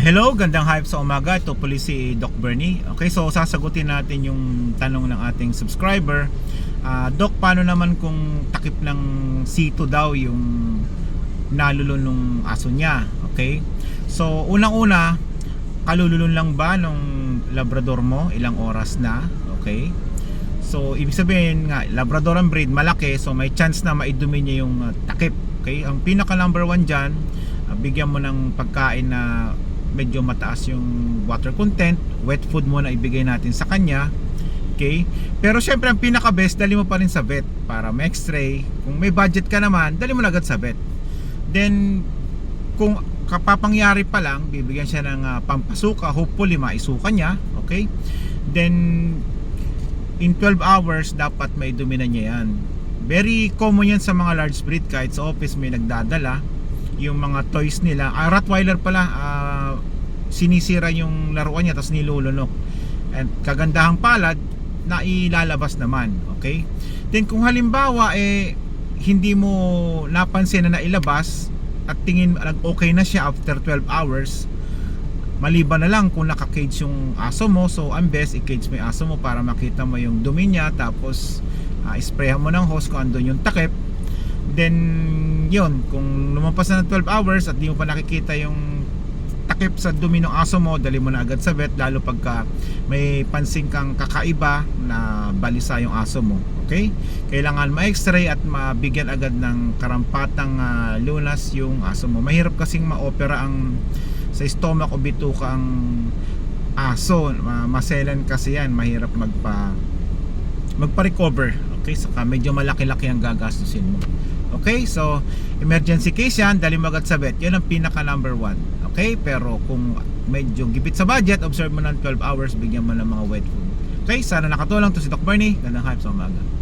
hello, gandang hype sa umaga. Ito po si Doc Bernie. Okay, so sasagutin natin yung tanong ng ating subscriber. Ah, Doc, paano naman kung takip ng sito daw yung nalulun ng aso niya? Okay? So, unang-una, kalululun lang ba nung labrador mo? Ilang oras na? Okay? So, ibig sabihin nga, Labrador ang breed, malaki, so may chance na maidumi niya yung uh, takip. Okay? Ang pinaka number one dyan, uh, bigyan mo ng pagkain na medyo mataas yung water content, wet food mo na ibigay natin sa kanya. Okay? Pero syempre, ang pinaka best, dali mo pa rin sa vet para ma-x-ray. Kung may budget ka naman, dali mo na agad sa vet. Then, kung kapapangyari pa lang, bibigyan siya ng uh, pampasuka, hopefully maisuka niya. Okay? Then, in 12 hours dapat may dumi na niya yan very common yan sa mga large breed kahit sa office may nagdadala yung mga toys nila ah, Rottweiler pala ah, sinisira yung laruan niya tapos nilulunok. And kagandahang palad na ilalabas naman okay? Then kung halimbawa eh hindi mo napansin na nailabas at tingin nag okay na siya after 12 hours maliban na lang kung naka-cage yung aso mo. So ang best i-cage mo yung aso mo para makita mo yung dumi niya tapos uh, sprayhan mo ng hose kung andun yung takip. Then yun kung lumampas na ng 12 hours at di mo pa nakikita yung takip sa dumi ng aso mo dali mo na agad sa vet lalo pagka may pansin kang kakaiba na balisa yung aso mo okay? Kailangan ma-x-ray at mabigyan agad ng karampatang uh, lunas yung aso mo. Mahirap kasing ma-opera ang sa stomach o bituka ang aso. Ma- maselan kasi yan mahirap magpa magpa-recover okay? Saka medyo malaki-laki ang gagastusin mo okay so emergency case yan dali mo sa vet. Yan ang pinaka number one okay? Pero kung medyo gipit sa budget observe mo ng 12 hours bigyan mo ng mga wet food. Okay sana nakatulong to si Doc Bernie. Gandang hype sa umaga